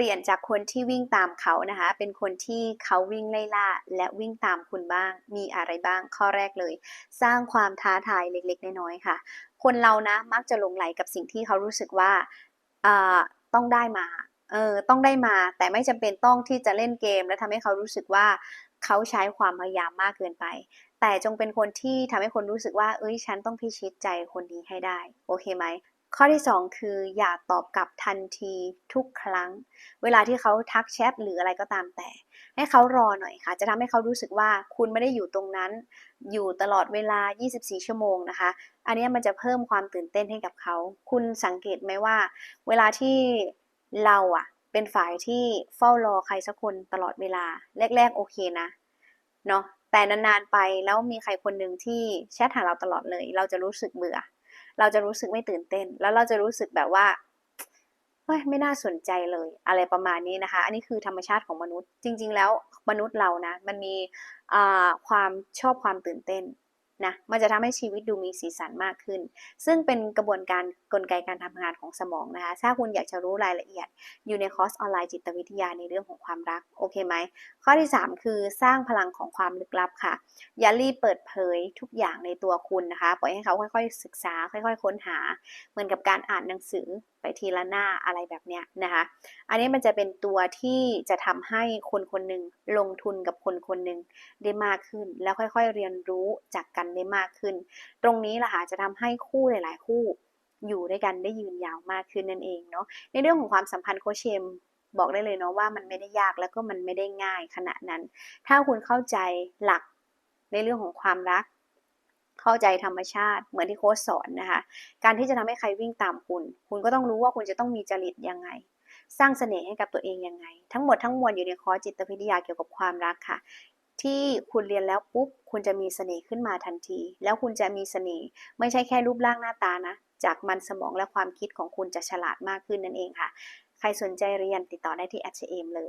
ลี่ยนจากคนที่วิ่งตามเขานะคะ เป็นคนที่เขาวิ่งไล่ล่าและวิ่งตามคุณบ้าง มีอะไรบ้างข้อแรกเลย สร้างความท้าทายเล็กๆน้อยๆค่ะ คนเรานะมักจะหลงไหลกับสิ่งที่เขารู้สึกว่าต้องได้มาเออต้องได้มาแต่ไม่จำเป็นต้องที่จะเล่นเกม และทำให้เขารู้สึกว่าเขาใช้ความพยายามมากเกินไป แต่จงเป็นคนที่ทำให้คนรู้สึกว่า เอ้ยฉันต้องพิชิตใจคนนี้ให้ได้ โอเคไหม ข้อที่ 2 คืออย่าตอบกลับทันทีทุกครั้ง เวลาที่เขาทักแชทหรืออะไรก็ตามแต่ ให้เขารอหน่อยค่ะ จะทำให้เขารู้สึกว่าคุณไม่ได้อยู่ตรงนั้น อยู่ตลอดเวลา 24 ชั่วโมงนะคะ อันนี้มันจะเพิ่มความตื่นเต้นให้กับเขา คุณสังเกตไหมว่า เวลาที่เราอะเป็นฝ่ายที่เฝ้ารอใครสักคนตลอดเวลา แรก ๆ โอเคนะเนาะแต่นานๆไปแล้วมีใครคนหนึ่งที่แชทหาเราตลอดเลย เราจะรู้สึกเบื่อ เราจะรู้สึกไม่ตื่นเต้น แล้วเราจะรู้สึกแบบว่าเฮ้ยไม่น่าสนใจเลยอะไรประมาณนี้นะคะ อันนี้คือธรรมชาติของมนุษย์ จริง ๆ แล้วมนุษย์เรานะ มันมีความชอบความตื่นเต้น นะมันจะทำให้ชีวิตดูมีสีสันมากขึ้น ซึ่งเป็นกระบวนการกลไกการทำงานของสมองนะคะถ้าคุณอยากจะรู้รายละเอียด อยู่ในคอร์สออนไลน์จิตวิทยาในเรื่องของความรักโอเคไหมข้อที่ 3 คือสร้างพลังของความลึกลับค่ะ อย่ารีบเปิดเผยทุกอย่างในตัวคุณนะคะปล่อยให้เขาค่อยๆ ศึกษา ค่อยๆ ค้นหา เหมือนกับการอ่านหนังสือไปทีละหน้าอะไรแบบเนี้ยนะคะอันนี้มันจะเป็นตัวที่จะทำให้คนคนหนึ่งลงทุนกับคนคนหนึ่งได้มากขึ้นแล้วค่อยๆเรียนรู้จากกันได้มากขึ้น ตรงนี้แหละค่ะจะทำให้คู่หลาย ๆ คู่อยู่ด้วยกันได้ยืนยาวมากขึ้นนั่นเองเนาะในเรื่องของความสัมพันธ์โคเชมบอกได้เลยเนาะว่ามันไม่ได้ยากแล้วก็มันไม่ได้ง่ายขนาดนั้น ถ้าคุณเข้าใจหลักในเรื่องของความรัก เข้าใจธรรมชาติเหมือนที่โค้ชสอนนะคะ การที่จะทำให้ใครวิ่งตามคุณ คุณก็ต้องรู้ว่าคุณจะต้องมีจริตยังไง สร้างเสน่ห์ให้กับตัวเองยังไง ทั้งหมดทั้งมวลอยู่ในคอร์สจิตวิทยาเกี่ยวกับความรักค่ะ ที่คุณเรียนแล้วปุ๊บ คุณจะมีเสน่ห์ขึ้นมาทันที แล้วคุณจะมีเสน่ห์ไม่ใช่แค่รูปร่างหน้าตานะ จากมันสมองและความคิดของคุณจะฉลาดมากขึ้นนั่นเองค่ะ ใครสนใจเรียนติดต่อได้ที่ h m เลย